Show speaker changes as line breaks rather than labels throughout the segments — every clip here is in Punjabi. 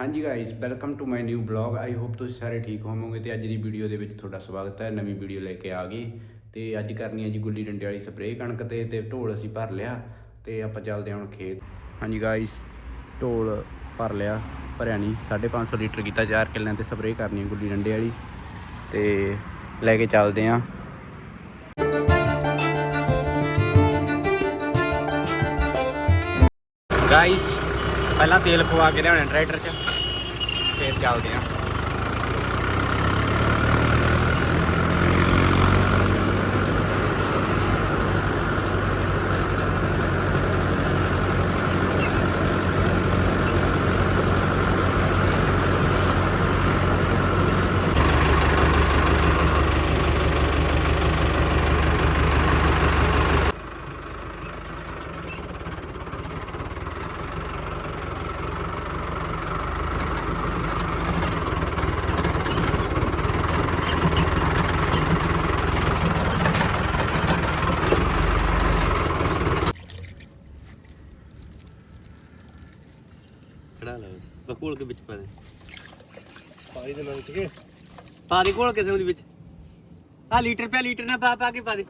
ਹਾਂਜੀ guys welcome to my new blog I hope ਤੁਸੀਂ ਸਾਰੇ ਠੀਕ ਹੋਵੋਗੇ ਤੇ ਅੱਜ ਦੀ ਵੀਡੀਓ ਦੇ ਵਿੱਚ ਤੁਹਾਡਾ ਸਵਾਗਤ ਹੈ, ਨਵੀਂ ਵੀਡੀਓ ਲੈ ਕੇ ਆ ਗਈ ਤੇ ਅੱਜ ਕਰਨੀ ਹੈ ਜੀ ਗੁੱਲੀ ਡੰਡੇ ਵਾਲੀ ਸਪਰੇਅ ਕਣਕ ਤੇ ਤੇ ਢੋਲ ਅਸੀਂ ਭਰ ਲਿਆ ਤੇ ਆਪਾਂ ਚੱਲਦੇ ਹਾਂ ਹੁਣ ਖੇਤ। ਹਾਂਜੀ ਗਾਇਸ ਢੋਲ ਭਰ ਲਿਆ, ਭਰਿਆ ਨਹੀਂ 550 ਲੀਟਰ ਕੀਤਾ 4 ਕਿੱਲਿਆਂ ਤੇ ਸਪਰੇਅ ਕਰਨੀ ਹੈ ਗੁੱਲੀ ਡੰਡੇ ਵਾਲੀ। ਤੇ ਲੈ ਕੇ ਚੱਲਦੇ ਹਾਂ। ਗਾਇਸ ਪਹਿਲਾਂ ਤੇਲ ਪਵਾ ਕੇ ਲਿਆਉਣਾ ਟਰੈਕਟਰ 'ਚ। ਫੇਰ ਚੱਲਦੇ ਆਂ
ਖੜਾ ਲੈ ਬਕੂਲ ਕੇ ਵਿੱਚ ਪਾ ਦੇ।
ਪਾਣੀ ਦੇ ਨਾਲ ਚਗੇ
ਪਾ ਦੇ ਕੋਲ ਕਿਸੇ ਉਹਦੇ ਵਿੱਚ। ਆ ਲੀਟਰ ਪਿਆ ਲੀਟਰ ਨਾ ਪਾ ਪਾ ਕੇ ਪਾ ਦੇ।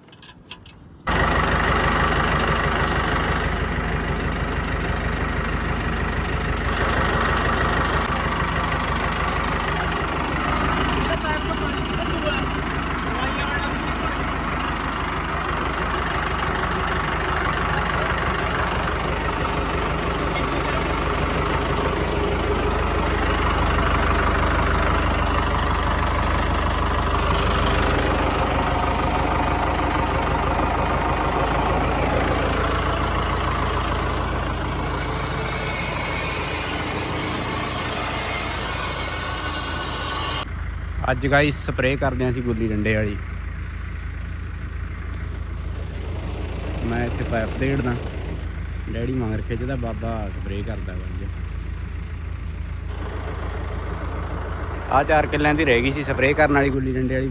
ਅੱਜ ਗਾਇਸ ਸਪਰੇਅ ਕਰਦੇ ਆਂ ਅਸੀਂ ਗੁੱਲੀ ਡੰਡੇ ਵਾਲੀ। ਮੈਂ ਇੱਥੇ ਪਾਈਪ ਦੇੜਦਾ। ਡੈਡੀ ਮਗਰ ਖਿੱਚਦਾ, ਬਾਬਾ ਸਪਰੇਅ ਕਰਦਾ ਬੰਦੇ ਆ ਚਾਰ ਕਿੱਲਿਆਂ ਦੀ ਰਹਿ ਗਈ ਸੀ ਸਪਰੇਅ ਕਰਨ ਵਾਲੀ ਗੁੱਲੀ ਡੰਡੇ ਵਾਲੀ।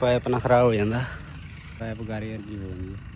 ਪਾਈਪ ਨਾ ਖਰਾਬ ਹੋ ਜਾਂਦਾ। ਪਾਈਪ ਗਾਰੇ ਵਰਗੀ ਹੋ ਜਾਂਦੀ ਹੈ।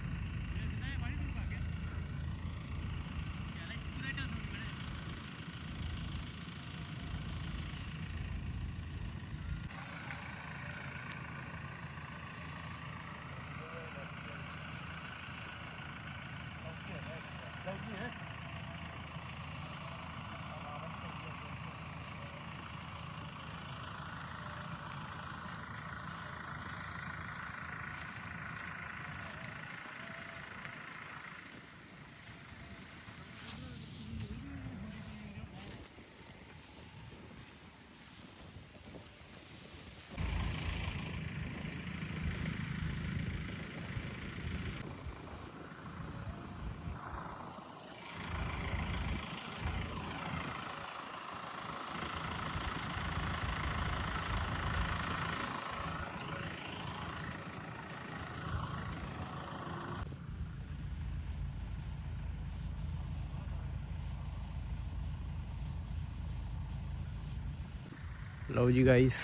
ਲਓ ਜੀ ਗਾਇਸ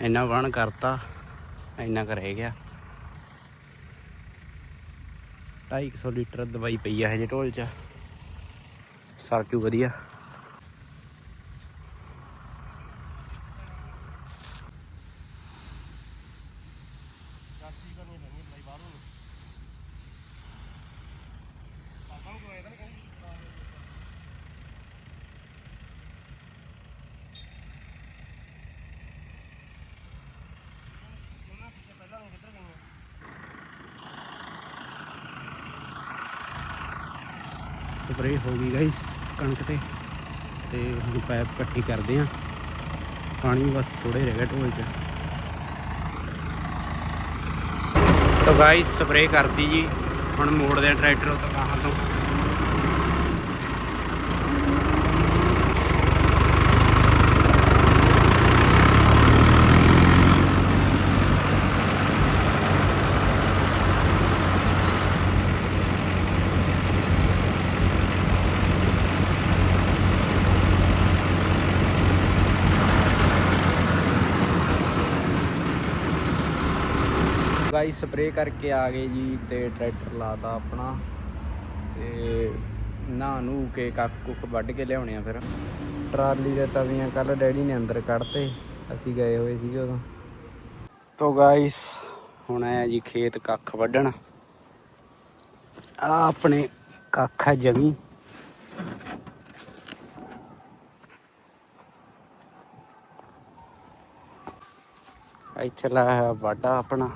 ਇੰਨਾ ਵਣ ਕਰਤਾ, ਇੰਨਾ ਕਰ ਰਹਿ ਗਿਆ। 250 ਲੀਟਰ ਦਵਾਈ ਪਈ ਆ ਹਜੇ ਢੋਲ 'ਚ। ਸਰਕੂ ਵਧੀਆ?
ਬਾਹਰੋਂ। ਕਰਨੀ
ਸਪਰੇਅ ਹੋ ਗਈ ਗਾਇਸ ਕਣਕ ਤੇ। ਤੇ ਹੁਣ ਪੈਪ ਇਕੱਠੀ ਕਰਦੇ ਆ। ਪਾਣੀ ਬਸ ਥੋੜੇ ਰਹਿ ਗਏ ਢੋਲ 'ਚ। ਤਾਂ ਗਾਇਸ ਸਪਰੇਅ ਕਰਤੀ ਜੀ। ਹੁਣ ਮੋੜਦੇ ਆ ਟਰੈਕਟਰ ਤੋਂ ਕਹਾਂ ਤੋਂ। ਗਾਇਸ ਸਪਰੇਅ ਕਰਕੇ ਆ ਗਏ ਜੀ ਤੇ ਟਰੈਕਟਰ ਲਾਤਾ ਆਪਣਾ। ਤੇ ਨਹਾ ਨੂੰ ਕੇ ਕੱਖ ਕੁੱਖ ਵੱਢ ਕੇ ਲਿਆਉਣੇ ਆ ਫਿਰ। ਟਰਾਲੀ ਦੇ ਤਵੀਆਂ ਕੱਲ ਡੈਡੀ ਨੇ ਅੰਦਰ ਕੱਢਤੇ। ਅਸੀਂ ਗਏ ਹੋਏ ਸੀਗੇ ਉਦੋਂ। ਤੋ ਗਾਇਸ ਹੁਣ ਆਇਆ ਜੀ ਖੇਤ ਕੱਖ ਵੱਢਣ। ਆ ਆਪਣੇ ਕੱਖ ਆ ਜਮੀ। ਇੱਥੇ ਲਾਇਆ ਹੋਇਆ ਵਾਢਾ ਆਪਣਾ।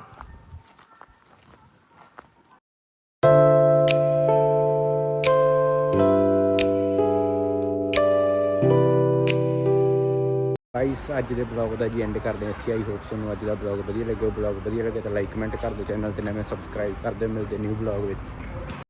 ਗਾਈਸ ਅੱਜ ਦੇ ਬਲੌਗ ਦਾ ਜੀ ਐਂਡ ਕਰਦੇ ਹਾਂ ਇੱਥੇ। ਆਈ ਹੋਪ ਤੁਹਾਨੂੰ ਅੱਜ ਦਾ ਬਲੌਗ ਵਧੀਆ ਲੱਗਿਆ। ਬਲੌਗ ਵਧੀਆ ਲੱਗਿਆ ਤਾਂ ਲਾਈਕ ਕਮੈਂਟ ਕਰ ਦਿਓ ਚੈਨਲ ਤੇ ਨਵੇਂ ਸਬਸਕ੍ਰਾਈਬ ਕਰ ਦਿਓ। ਮਿਲਦੇ ਨਿਊ ਬਲੌਗ ਵਿੱਚ।